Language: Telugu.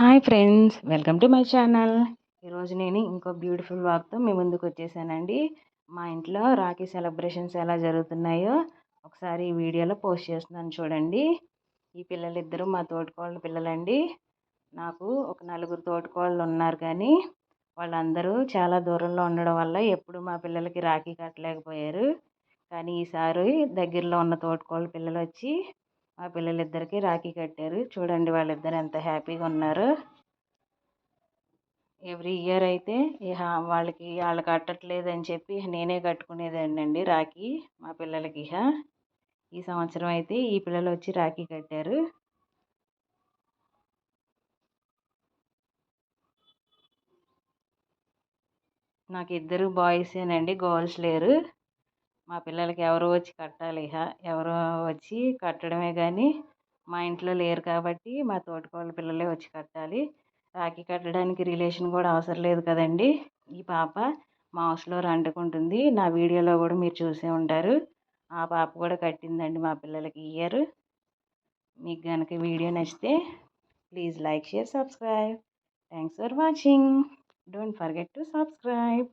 Hi friends welcome to my channel. ఈరోజు నేను ఇంకో బ్యూటిఫుల్ వాక్తో మీ ముందుకు వచ్చేసానండి. మా ఇంట్లో రాఖీ సెలబ్రేషన్స్ ఎలా జరుగుతున్నాయో ఒకసారి ఈ వీడియోలో పోస్ట్ చేస్తున్నాను చూడండి. ఈ పిల్లలిద్దరూ మా తోటికోళ్ళ పిల్లలండి. నాకు ఒక నలుగురు తోటికోళ్ళు ఉన్నారు కానీ వాళ్ళందరూ చాలా దూరంలో ఉండడం వల్ల ఎప్పుడు మా పిల్లలకి రాఖీ కట్టలేకపోయారు. కానీ ఈసారి దగ్గరలో ఉన్న తోటికోళ్ళ పిల్లలు వచ్చి మా పిల్లలిద్దరికీ రాఖీ కట్టారు. చూడండి వాళ్ళిద్దరు ఎంత హ్యాపీగా ఉన్నారు. ఎవ్రీ ఇయర్ అయితే వాళ్ళకి వాళ్ళు కట్టట్లేదని చెప్పి నేనే కట్టుకునేదానండి రాఖీ మా పిల్లలకి ఇహ. ఈ సంవత్సరం అయితే ఈ పిల్లలు వచ్చి రాఖీ కట్టారు. నాకు ఇద్దరు బాయ్సేనండి గర్ల్స్ లేరు. మా పిల్లలకి ఎవరో వచ్చి కట్టాలి ఇహ. ఎవరో వచ్చి కట్టడమే కానీ మా ఇంట్లో లేరు కాబట్టి మా తోటికోళ్ళ పిల్లలే వచ్చి కట్టాలి. రాఖీ కట్టడానికి రిలేషన్ కూడా అవసరం లేదు కదండి. ఈ పాప మా హౌస్లో అంటుకుంటుంది నా వీడియోలో కూడా మీరు చూసే ఉంటారు. ఆ పాప కూడా కట్టిందండి మా పిల్లలకి ఇయర్ మీకు కనుక వీడియో నచ్చితే please like share subscribe thanks for watching don't forget to subscribe